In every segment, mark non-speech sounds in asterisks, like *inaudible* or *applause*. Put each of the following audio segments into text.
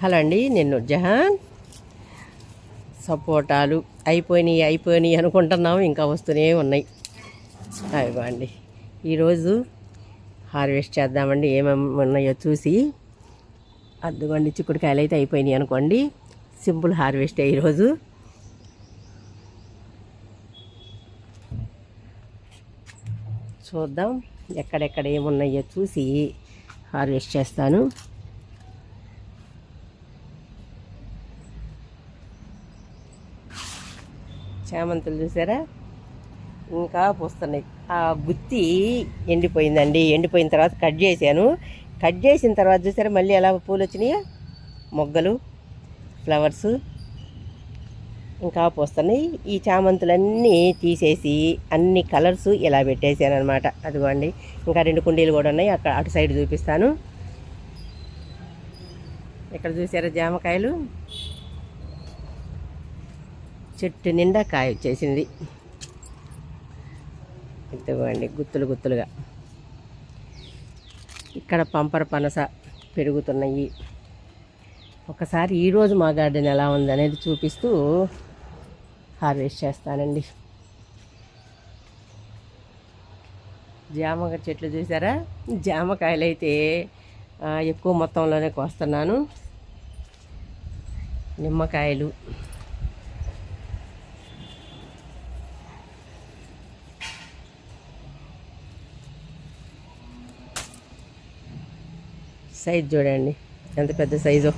Hello అండి నేను జహాన్. సపోటాలు అయిపోయినాయి అయిపోయినాయి అనుకుంటున్నాము ఇంకా వస్తూనే ఉన్నాయి. అవి అండి ఈరోజు హార్వెస్ట్ చేద్దామండి ఏమేమి ఉన్నాయో చూసి. అద్దుకోండి చిక్కుడుకాయలు అయితే అయిపోయినాయి అనుకోండి. సింపుల్ హార్వెస్టే ఈరోజు. చూద్దాం ఎక్కడెక్కడ ఏమున్నాయో చూసి హార్వెస్ట్ చేస్తాను. చేమంతులు చూసారా? ఇంకా పూస్తున్నాయి. ఆ గుత్తి ఎండిపోయిందండి. ఎండిపోయిన తర్వాత కట్ చేశాను. కట్ చేసిన తర్వాత చూసారా మళ్ళీ ఎలా పూలు వచ్చినాయా మొగ్గలు ఫ్లవర్స్ ఇంకా పూస్తున్నాయి. ఈ చామంతులన్నీ తీసేసి అన్ని కలర్స్ ఇలా పెట్టేసాను అనమాట అదిగోండి ఇంకా రెండు కుండీలు కూడా ఉన్నాయి. అక్కడ అటు సైడ్ చూపిస్తాను. ఇక్కడ చూసారా జామకాయలు? చెట్టు నిండా కాయ వచ్చేసింది ఇదిగోండి గుత్తులు గుత్తులుగా. ఇక్కడ పంపర పనస పెరుగుతున్నాయి. ఒకసారి ఈరోజు మా గార్డెన్ ఎలా ఉంది అనేది చూపిస్తూ హార్వెస్ట్ చేస్తానండి. జామ చెట్లు చూసారా? జామకాయలు అయితే ఎక్కువ మొత్తంలోనే కోస్తున్నాను. నిమ్మకాయలు. సైజ్ చూడండి. ఎంత పెద్ద సైజు?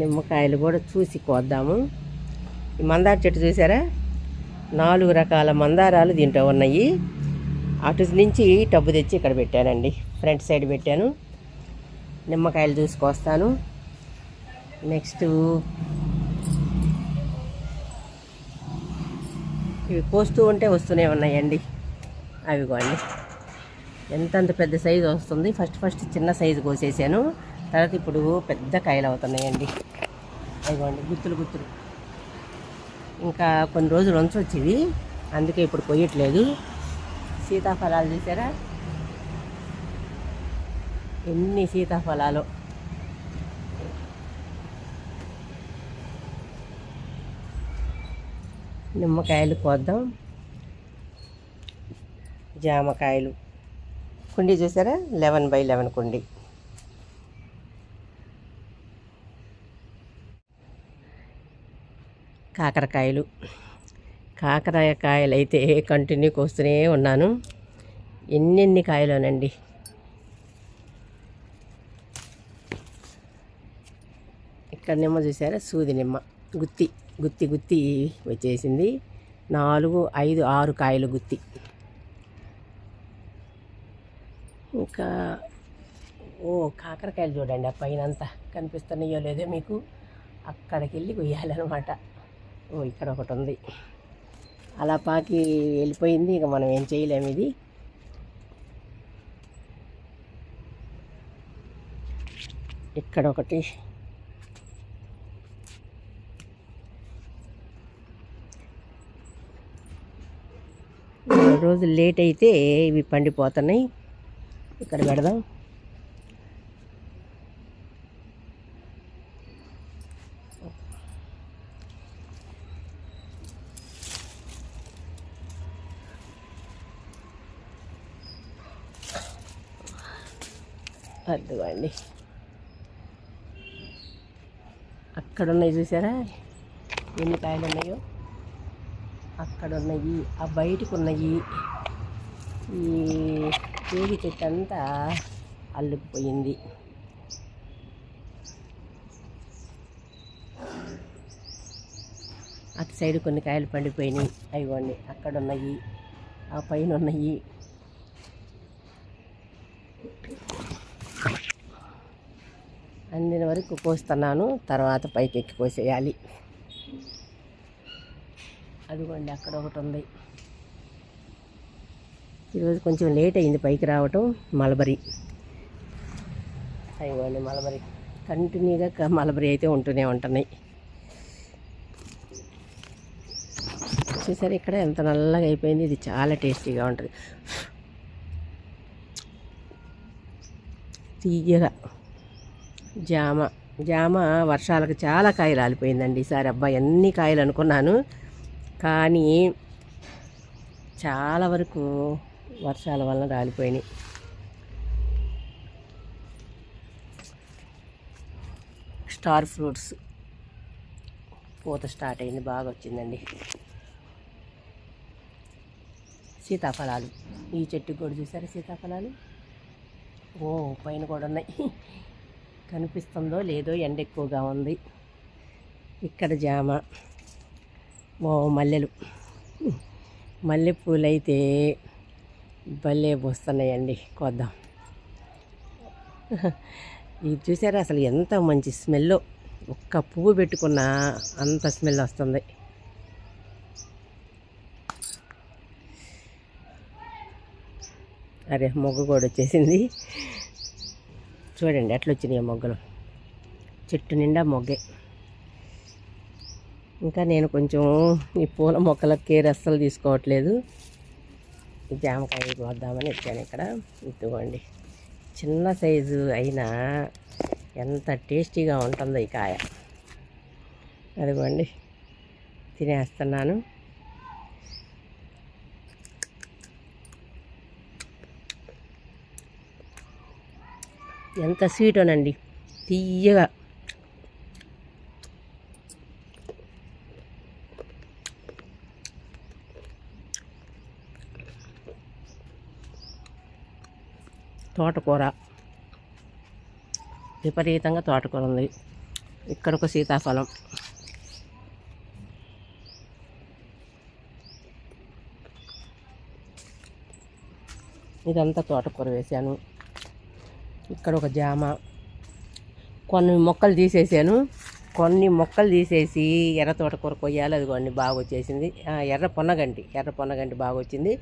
నిమ్మకాయలు కూడా చూసి కోద్దాము. ఈ మందార చెట్టు చూసారా? నాలుగు రకాల మందారాలు దీంట్లో ఉన్నాయి. అటు నుంచి టబ్బు తెచ్చి ఇక్కడ పెట్టానండి. ఫ్రంట్ సైడ్ పెట్టాను. నిమ్మకాయలు చూసుకొస్తాను నెక్స్ట్ ఇవి కోస్తూ ఉంటే వస్తూనే ఉన్నాయండి. అవి కూడా ఎంతంత పెద్ద సైజు వస్తుంది? ఫస్ట్ ఫస్ట్ చిన్న సైజు కోసేసాను. తర్వాత ఇప్పుడు పెద్ద కాయలు అవుతున్నాయండి. అదిగోండి గుత్తులు గుత్తులు. ఇంకా కొన్ని రోజులు ఉంచవచ్చు అందుకే ఇప్పుడు కొయ్యట్లేదు. సీతాఫలాలు చూసారా? ఎన్ని సీతాఫలాలు. నిమ్మకాయలు కోద్దాం. జామకాయలు. కుండీ చూసారా? లెవెన్ బై లెవెన్ కుండీ. కాకరకాయలు. కాకరకాయలు అయితే కంటిన్యూ కోస్తూనే ఉన్నాను. ఎన్నెన్ని కాయలోనండి? ఇక్కడ నిమ్మ చూసారా? సూది నిమ్మ. గుత్తి గుత్తి గుత్తి వచ్చేసింది. నాలుగు ఐదు ఆరు కాయలు గుత్తి. ఇంకా ఓ కాకరకాయలు చూడండి ఆ పైన అంతా కనిపిస్తున్నాయో లేదో మీకు అక్కడికి వెళ్ళి కొయ్యాలన్నమాట. ఓ ఇక్కడ ఒకటి ఉంది. అలా పాకి వెళ్ళిపోయింది. ఇక మనం ఏం చేయలేము ఇది. ఇక్కడ ఒకటి. రోజు లేట్ అయితే ఇవి పండిపోతున్నాయి. ఇక్కడ పెడదాం. అర్థమండి అక్కడ ఉన్నాయి చూసారా? ఎన్ని కాయలు ఉన్నాయో అక్కడ ఉన్నాయి ఆ బయటకు ఉన్నాయి ఈ తీగి చెట్టు అంతా అల్లుకుపోయింది. అటు సైడ్ కొన్ని కాయలు పండిపోయినాయి. అవి అక్కడ ఉన్నాయి ఆ పైన ఉన్నాయి అందిన వరకు కోస్తున్నాను తర్వాత పైకి ఎక్కి కోసేయాలి. అదిగోండి అక్కడ ఒకటి ఉంది. ఈరోజు కొంచెం లేట్ అయింది పైకి రావటం మలబరి. అదిగోండి మలబరి. కంటిన్యూగా మలబరీ మలబరి అయితే ఉంటూనే ఉంటున్నాయి. చూసారు ఇక్కడ ఎంత నల్లగా అయిపోయింది ఇది చాలా టేస్టీగా ఉంటుంది. తీయగా. జామ. జామ వర్షాలకు చాలా కాయలు రాలిపోయిందండి ఈసారి. అబ్బా ఎన్ని కాయలు అనుకున్నాను. కానీ చాలా వరకు వర్షాల వల్ల రాలిపోయినాయి. స్టార్ ఫ్రూట్స్ పూత స్టార్ట్ అయింది బాగా వచ్చిందండి. సీతాఫలాలు. ఈ చెట్టు కూడా చూసారా సీతాఫలాలు? ఓ పైన కూడా ఉన్నాయి. కనిపిస్తుందో లేదో ఎండ ఎక్కువగా ఉంది. ఇక్కడ జామ ఓ మల్లెలు. మల్లెపూలు అయితే భలే పోస్తున్నాయండి కొద్దాం. *laughs* ఇది చూసారా? అసలు ఎంత మంచి స్మెల్. ఒక్క పువ్వు పెట్టుకున్నా అంత స్మెల్ వస్తుంది. అరే మొగ్గ కూడా వచ్చేసింది. చూడండి ఎట్లా వచ్చినాయి ఆ మొగ్గలు. చెట్టు నిండా మొగ్గే. ఇంకా నేను కొంచెం ఈ పూల మొక్కల కేర్ అస్సలు తీసుకోవట్లేదు. జామకాయ కోద్దామని వచ్చాను ఇక్కడ. ఇదిగోండి. చిన్న సైజు అయినా ఎంత టేస్టీగా ఉంటుందో ఈ కాయ. అదిగోండి. తినేస్తున్నాను. ఎంత స్వీటోనండి తీయగా తోటకూర. విపరీతంగా తోటకూర ఉంది. ఇక్కడ ఒక సీతాఫలం. ఇదంతా తోటకూర వేశాను. ఇక్కడ ఒక జామ. కొన్ని మొక్కలు తీసేసాను. కొన్ని మొక్కలు తీసేసి ఎర్ర తోటకూర కొయ్యాలి. అదిగోండి బాగా వచ్చేసింది ఎర్ర పొన్నగంటి. ఎర్ర పొన్నగంటి బాగా వచ్చింది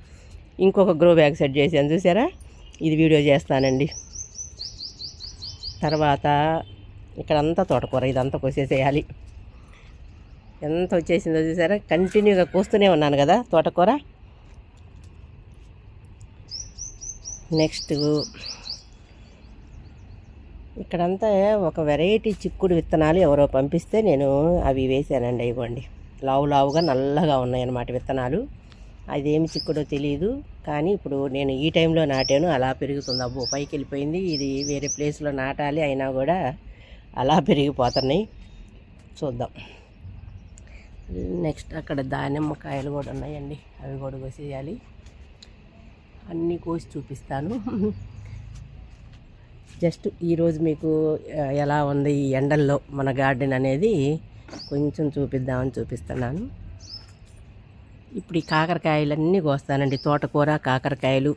ఇంకొక గ్రో బ్యాగ్ సెట్ చేశాను చూసారా? ఇది వీడియో చేస్తానండి. తర్వాత ఇక్కడంతా తోటకూర ఇదంతా కోసేసేయాలి. ఎంత వచ్చేసిందో చూసారా? కంటిన్యూగా కోస్తూనే ఉన్నాను కదా తోటకూర. నెక్స్ట్ ఇక్కడంతా ఒక వెరైటీ చిక్కుడు విత్తనాలు ఎవరో పంపిస్తే నేను అవి వేసానండి ఇవ్వండి. లావు లావుగా నల్లగా ఉన్నాయన్నమాట విత్తనాలు. అదేమి చిక్కుడో తెలియదు కానీ ఇప్పుడు నేను ఈ టైంలో నాటాను. అలా పెరుగుతుంది. అబ్బో పైకి వెళ్ళిపోయింది. ఇది వేరే ప్లేస్లో నాటాలి అయినా కూడా అలా పెరిగిపోతున్నాయి. చూద్దాం. నెక్స్ట్ అక్కడ దానిమ్మకాయలు కూడా ఉన్నాయండి. అవి కూడా కోసేయాలి. అన్నీ కోసి చూపిస్తాను. జస్ట్ ఈరోజు మీకు ఎలా ఉంది ఈ ఎండల్లో మన గార్డెన్ అనేది కొంచెం చూపిద్దామని చూపిస్తున్నాను. ఇప్పుడు ఈ కాకరకాయలన్నీ కోస్తానండి. తోటకూర కాకరకాయలు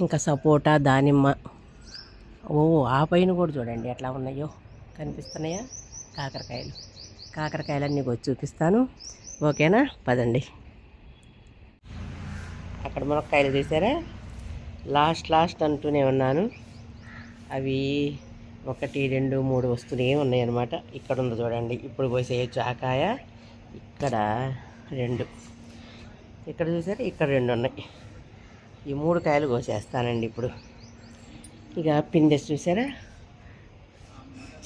ఇంకా సపోటా దానిమ్మ. ఓ ఆ పైన కూడా చూడండి ఎట్లా ఉన్నాయో కనిపిస్తున్నాయా? కాకరకాయలు. కాకరకాయలన్నీ కోసి చూపిస్తాను. ఓకేనా? పదండి. అక్కడ మునక్కాయలు చూసారా లాస్ట్ లాస్ట్ అంటూనే ఉన్నాను. అవి ఒకటి రెండు మూడు వస్తూనే ఉన్నాయన్నమాట. ఇక్కడ ఉంది చూడండి. ఇప్పుడు పోసేయచ్చు ఆకాయ ఇక్కడ రెండు. ఇక్కడ చూసారా? ఇక్కడ రెండు ఉన్నాయి. ఈ మూడు కాయలు కోసేస్తానండి ఇప్పుడు. ఇక పిందెస్ చూసారా?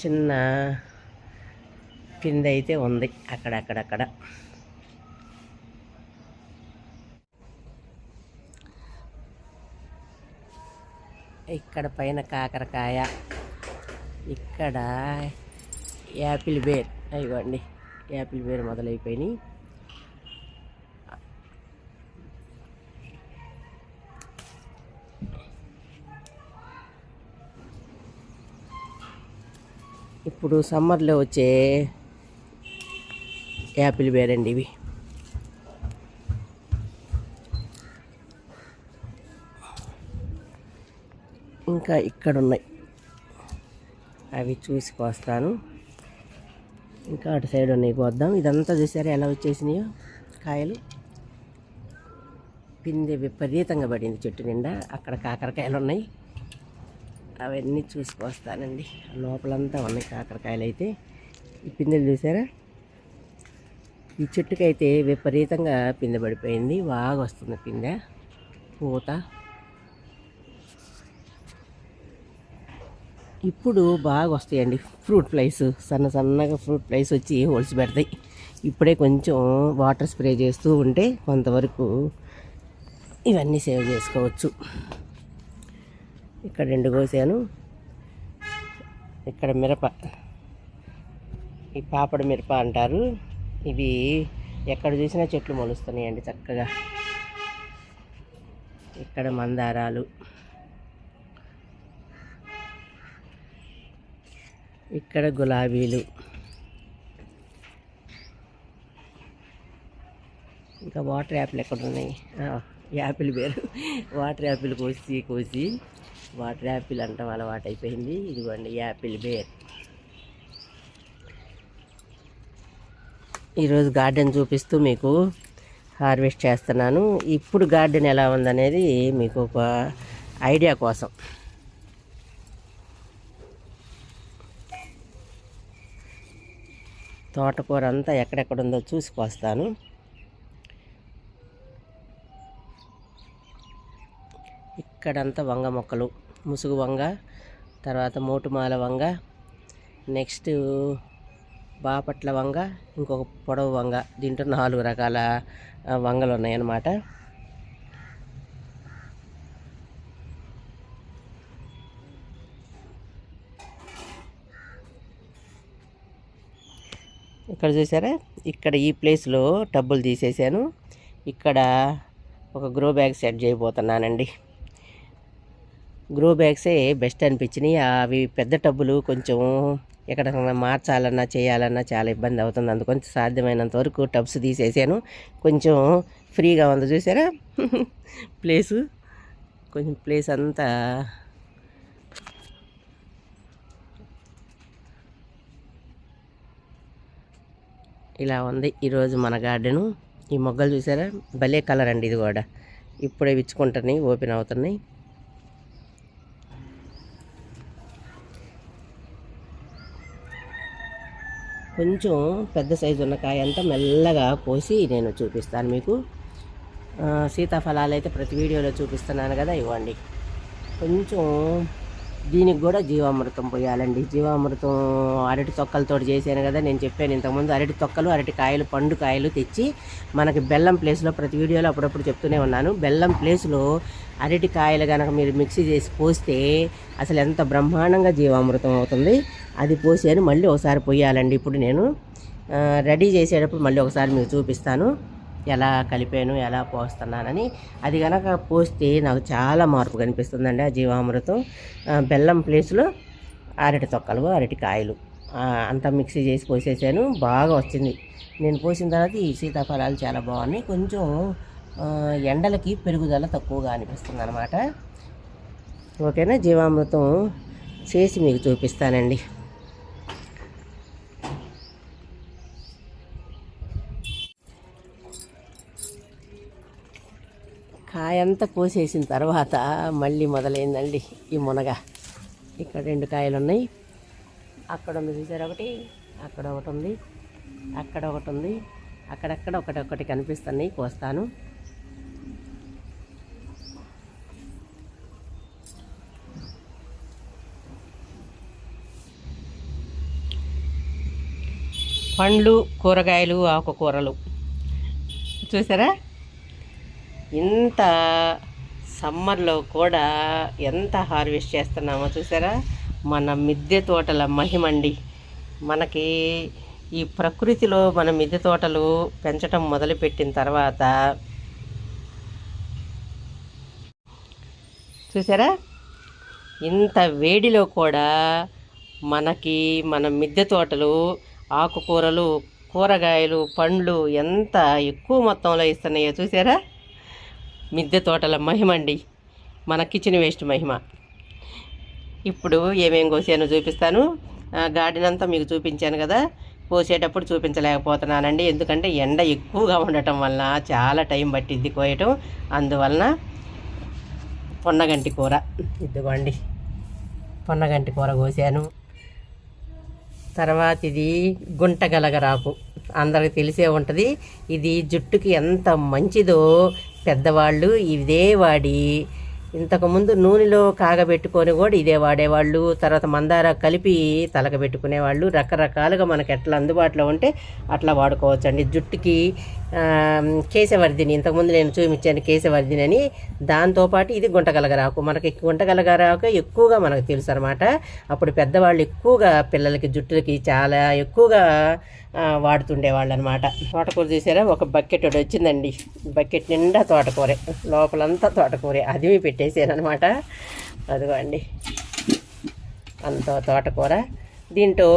చిన్న పిందె అయితే ఉంది అక్కడక్కడక్కడ. ఇక్కడ పైన కాకరకాయ ఇక్కడ యాపిల్ బేర్. అయ్యండి యాపిల్ బేర్ మొదలైపోయినాయి. ఇప్పుడు సమ్మర్లో వచ్చే యాపిల్ వేరండి అండి ఇవి. ఇంకా ఇక్కడ ఉన్నాయి అవి చూసి కోస్తాను ఇంకా అటు సైడ్ ఉన్నాయి కోద్దాం. ఇదంతా చూసారా ఎలా వచ్చేసినాయో? కాయలు. పిందె విపరీతంగా పడింది చెట్టు నిండా. అక్కడ కాకరకాయలు ఉన్నాయి. అవన్నీ చూసుకొస్తానండి. లోపలంతా ఉన్నాయి కాకరకాయలు అయితే. ఈ పిందెలు చూసారా? ఈ చెట్టుకైతే విపరీతంగా పిందె పడిపోయింది. బాగా వస్తుంది పిందె. పూత. ఇప్పుడు బాగా వస్తాయండి ఫ్రూట్ ఫ్లైస్. సన్న సన్నగా ఫ్రూట్ ఫ్లైస్ వచ్చి హోల్స్ పెడతాయి. ఇప్పుడే కొంచెం వాటర్ స్ప్రే చేస్తూ ఉంటే కొంతవరకు ఇవన్నీ సేవ్ చేసుకోవచ్చు. ఇక్కడ రెండు కోసాను. ఇక్కడ మిరప ఈ పాపడ మిరప అంటారు. ఇవి ఎక్కడ చూసినా చెట్లు మొలుస్తున్నాయండి చక్కగా. ఇక్కడ మందారాలు. ఇక్కడ గులాబీలు. ఇంకా వాటర్ యాపిల్ ఎక్కడ ఉన్నాయి యాపిల్ పేరు. వాటర్ యాపిల్ కోసి కోసి. వాటర్ యాపిల్ అంటాం అలవాటు అయిపోయింది. ఇదిగోండి యాపిల్ బేర్. ఈరోజు గార్డెన్ చూపిస్తూ మీకు హార్వెస్ట్ చేస్తున్నాను. ఇప్పుడు గార్డెన్ ఎలా ఉందనేది మీకు ఒక ఐడియా కోసం. తోటకూర అంతా ఎక్కడెక్కడ ఉందో చూసుకొస్తాను. ఇక్కడంతా వంగ మొక్కలు. ముసుగు వంగ తర్వాత మోటుమాల వంగ నెక్స్ట్ బాపట్ల వంగ ఇంకొక పొడవు వంగ. దీంట్లో నాలుగు రకాల వంగలు ఉన్నాయన్నమాట ఇక్కడ చూసారా? ఇక్కడ ఈ ప్లేస్లో టబ్బులు తీసేసాను. ఇక్కడ ఒక గ్రో బ్యాగ్ సెట్ చేయబోతున్నానండి. గ్రో బ్యాగ్సే బెస్ట్ అనిపించినాయి. అవి పెద్ద టబ్బులు కొంచెం ఎక్కడన్నా మార్చాలన్నా చేయాలన్నా చాలా ఇబ్బంది అవుతుంది. అందుకని సాధ్యమైనంత వరకు టబ్స్ తీసేసాను. కొంచెం ఫ్రీగా ఉంది చూసారా? *laughs* ప్లేసు. కొంచెం ప్లేస్ అంతా ఇలా ఉంది. ఈరోజు మన గార్డెను. ఈ మొగ్గలు చూసారా? భలే కలర్ అండి ఇది కూడా. ఇప్పుడే విచ్చుకుంటున్నాయి ఓపెన్ అవుతున్నాయి. కొంచెం పెద్ద సైజు ఉన్న కాయ అంతా మెల్లగా కోసి నేను చూపిస్తాను మీకు. సీతాఫలాలు అయితే ప్రతి వీడియోలో చూపిస్తున్నాను కదా ఇవ్వండి. కొంచెం దీనికి కూడా జీవామృతం పోయాలండి. జీవామృతం అరటి తొక్కలతో చేశాను కదా నేను చెప్పాను ఇంతకుముందు. అరటి తొక్కలు అరటి కాయలు పండు కాయలు తెచ్చి మనకి బెల్లం ప్లేస్లో ప్రతి వీడియోలో అప్పుడప్పుడు చెప్తూనే ఉన్నాను. బెల్లం ప్లేస్లో అరటి కాయలు కనుక మీరు మిక్సీ చేసి పోస్తే అసలు ఎంత బ్రహ్మాండంగా జీవామృతం అవుతుంది. అది పోసాను మళ్ళీ ఒకసారి పోయాలండి. ఇప్పుడు నేను రెడీ చేసేటప్పుడు మళ్ళీ ఒకసారి మీకు చూపిస్తాను. ఎలా కలిపాను ఎలా పోస్తున్నానని అది కనుక పోస్తే నాకు చాలా మార్పు కనిపిస్తుందండి ఆ జీవామృతం. బెల్లం ప్లేస్లో అరటి తొక్కలు అరటి కాయలు అంతా మిక్సీ చేసి పోసేసాను. బాగా వచ్చింది. నేను పోసిన తర్వాత ఈ సీతాఫలాలు చాలా బాగున్నాయి. కొంచెం ఎండలకి పెరుగుదల తక్కువగా అనిపిస్తుంది అనమాట ఓకేనా? జీవామృతం చేసి మీకు చూపిస్తానండి. కాయంతా కోసేసిన తర్వాత మళ్ళీ మొదలైందండి ఈ మునగ. ఇక్కడ రెండు కాయలు ఉన్నాయి అక్కడ ఉంది చూసారు ఒకటి అక్కడ ఒకటి ఉంది అక్కడ ఒకటి ఉంది అక్కడక్కడ ఒకటి ఒకటి కనిపిస్తున్నాయి కోస్తాను. పండ్లు కూరగాయలు ఆకుకూరలు. చూసారా? ఇంత సమ్మర్లో కూడా ఎంత హార్వెస్ట్ చేస్తున్నామో చూసారా? మన మిద్దె తోటల మహిమండి. మనకి ఈ ప్రకృతిలో మన మిద్దె తోటలు పెంచటం మొదలుపెట్టిన తర్వాత చూసారా? ఇంత వేడిలో కూడా మనకి మన మిద్దె తోటలు ఆకుకూరలు కూరగాయలు పండ్లు ఎంత ఎక్కువ మొత్తంలో ఇస్తున్నాయో చూసారా? మిద్దె తోటల మహిమండి మన కిచెన్ వేస్ట్ మహిమ. ఇప్పుడు ఏమేం కోసానో చూపిస్తాను. ఆ, గార్డెన్ అంతా మీకు చూపించాను కదా. కోసేటప్పుడు చూపించలేకపోతున్నానండి. ఎందుకంటే ఎండ ఎక్కువగా ఉండటం వలన చాలా టైం పట్టింది కోయటం. అందువలన పొన్నగంటి కూర. ఇదిగోండి. పొన్నగంటి కూర కోసాను. తర్వాత ఇది గుంటగలగరాకు. అందరికి తెలిసే ఉంటుంది. ఇది జుట్టుకి ఎంత మంచిదో పెద్దవాళ్ళు ఇదే వాడి. ఇంతకుముందు నూనెలో కాగబెట్టుకొని కూడా ఇదే వాడేవాళ్ళు. తర్వాత మందార కలిపి తలక పెట్టుకునేవాళ్ళు రకరకాలుగా మనకి ఎట్లా అందుబాటులో ఉంటే అట్లా వాడుకోవచ్చు అండి జుట్టుకి కేశవర్ధిని ఇంతకుముందు నేను చూపించాను కేశవర్ధిని అని. దాంతోపాటు ఇది గుంటగలగరాకు. మనకి గుంటగలగరాకు ఎక్కువగా మనకు తెలుసు అనమాట అప్పుడు పెద్దవాళ్ళు ఎక్కువగా పిల్లలకి జుట్టులకి చాలా ఎక్కువగా వాడుతుండేవాళ్ళు అనమాట తోటకూర చూసారా ఒక బకెట్ ఒకటి వచ్చిందండి. బకెట్ నిండా తోటకూరే. లోపలంతా తోటకూరే. అది పెట్టేసాను అనమాట అదిగో అండి అంత తోటకూర. దీంట్లో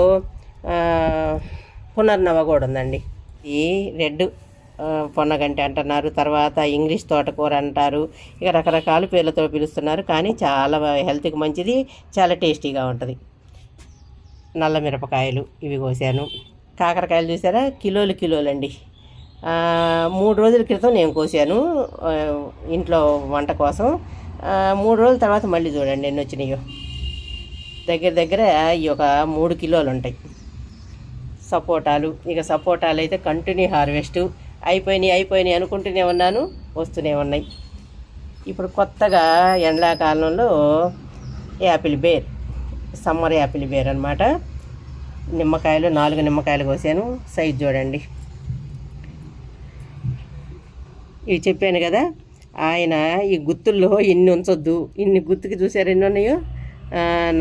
పునర్నవ కూడా ఉందండి. ఈ రెడ్ పొన్నగంటి అంటున్నారు. తర్వాత ఇంగ్లీష్ తోటకూర అంటారు. ఇక రకరకాల పేర్లతో పిలుస్తున్నారు. కానీ చాలా హెల్త్కి మంచిది. చాలా టేస్టీగా ఉంటుంది. నల్ల మిరపకాయలు ఇవి కోసాను. కాకరకాయలు చూసారా? కిలోలు కిలోలు అండి మూడు రోజుల క్రితం నేను కోసాను ఇంట్లో వంట కోసం. మూడు రోజుల తర్వాత మళ్ళీ చూడండి ఎన్ని వచ్చినాయో. దగ్గర దగ్గర ఈ ఒక మూడు కిలోలు ఉంటాయి. సపోటాలు ఇక సపోటాలు అయితే కంటిన్యూ హార్వెస్ట్. అయిపోయినాయి అయిపోయినాయి అనుకుంటూనే ఉన్నాను వస్తూనే ఉన్నాయి. ఇప్పుడు కొత్తగా ఎండాకాలంలో apple ber summer apple ber అనమాట నిమ్మకాయలు నాలుగు నిమ్మకాయలు కోసాను. సైజ్ చూడండి. ఇవి చెప్పాను కదా ఆయన ఈ గుత్తుల్లో ఇన్ని ఉంచొద్దు. ఇన్ని గుత్తుకి చూసారు ఎన్ని ఉన్నాయో?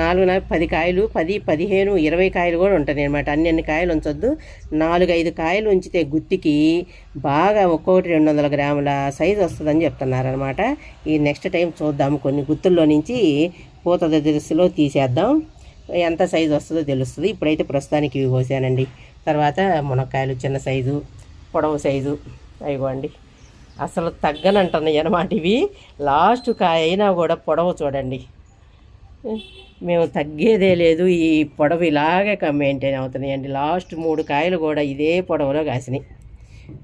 నాలుగు నాలుగు పది కాయలు పది పదిహేను ఇరవై కాయలు కూడా ఉంటాయి అనమాట అన్ని అన్ని కాయలు ఉంచొద్దు. నాలుగు ఐదు కాయలు ఉంచితే గుత్తికి బాగా ఒక్కొక్కటి రెండు వందల గ్రాముల సైజు వస్తుందని చెప్తున్నారు అనమాట ఈ నెక్స్ట్ టైం చూద్దాము. కొన్ని గుత్తుల్లో నుంచి పూత దశలో తీసేద్దాం. ఎంత సైజు వస్తుందో తెలుస్తుంది. ఇప్పుడైతే ప్రస్తుతానికి ఇవి కోసానండి. తర్వాత మునక్కాయలు చిన్న సైజు పొడవు సైజు అయిపోండి అసలు తగ్గనంటున్నాయి అనమాట ఇవి. లాస్ట్ కాయ అయినా కూడా పొడవు చూడండి. మేము తగ్గేదే లేదు. ఈ పొడవు ఇలాగే మెయింటైన్ అవుతున్నాయండి. లాస్ట్ మూడు కాయలు కూడా ఇదే పొడవులో కాసినాయి.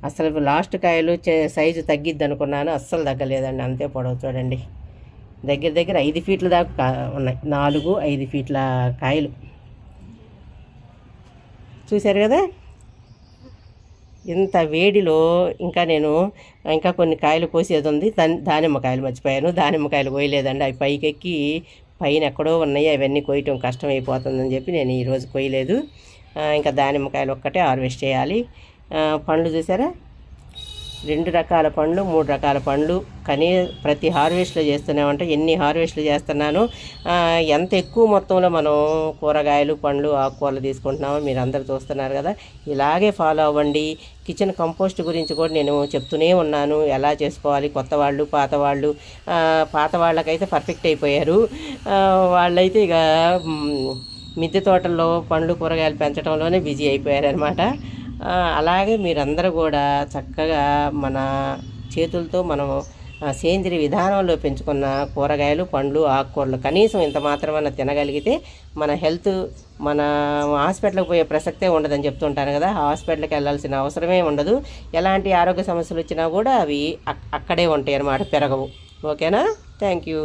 అసలు లాస్ట్ కాయలు సైజు తగ్గిద్ది అనుకున్నాను అస్సలు తగ్గలేదండి. అంతే పొడవు చూడండి. దగ్గర దగ్గర ఐదు ఫీట్ల దాకా ఉన్నాయి. నాలుగు ఐదు ఫీట్ల కాయలు. చూశారు కదా? ఇంత వేడిలో ఇంకా నేను ఇంకా కొన్ని కాయలు కోసేది ఉంది. దాని దానిమ్మకాయలు మర్చిపోయాను. దానిమ్మకాయలు కోయలేదండి. అవి పైకెక్కి పైన ఎక్కడో ఉన్నాయి. అవన్నీ కోయటం కష్టమైపోతుందని చెప్పి నేను ఈరోజు కోయలేదు. ఇంకా దానిమ్మకాయలు ఒక్కటే హార్వెస్ట్ చేయాలి. పండ్లు చూసారా రెండు రకాల పండ్లు మూడు రకాల పండ్లు. కానీ ప్రతి హార్వెస్ట్లో చేస్తూనే ఎన్ని హార్వెస్ట్లు చేస్తున్నాను? ఎంత ఎక్కువ మొత్తంలో మనం కూరగాయలు పండ్లు ఆకుకూరలు తీసుకుంటున్నామో మీరు అందరు చూస్తున్నారు కదా. ఇలాగే ఫాలో అవ్వండి. కిచెన్ కంపోస్ట్ గురించి కూడా నేను చెప్తూనే ఉన్నాను. ఎలా చేసుకోవాలి? కొత్త వాళ్ళు పాత వాళ్ళు. పాత వాళ్ళకైతే పర్ఫెక్ట్ అయిపోయారు. వాళ్ళైతే ఇక మిద్దె తోటల్లో పండ్లు కూరగాయలు పెంచడంలోనే బిజీ అయిపోయారనమాట అలాగే మీరందరూ కూడా చక్కగా మన చేతులతో మనం సేంద్రియ విధానంలో పెంచుకున్న కూరగాయలు పండ్లు ఆకుకూరలు కనీసం ఇంత మాత్రమన్నా తినగలిగితే మన హెల్త్ మన హాస్పిటల్కి పోయే ప్రసక్తే ఉండదని చెప్తుంటాను కదా. హాస్పిటల్కి వెళ్ళాల్సిన అవసరమే ఉండదు. ఎలాంటి ఆరోగ్య సమస్యలు వచ్చినా కూడా అవి అక్కడే ఉంటాయి అన్నమాట పెరగవు. ఓకేనా? Thank you.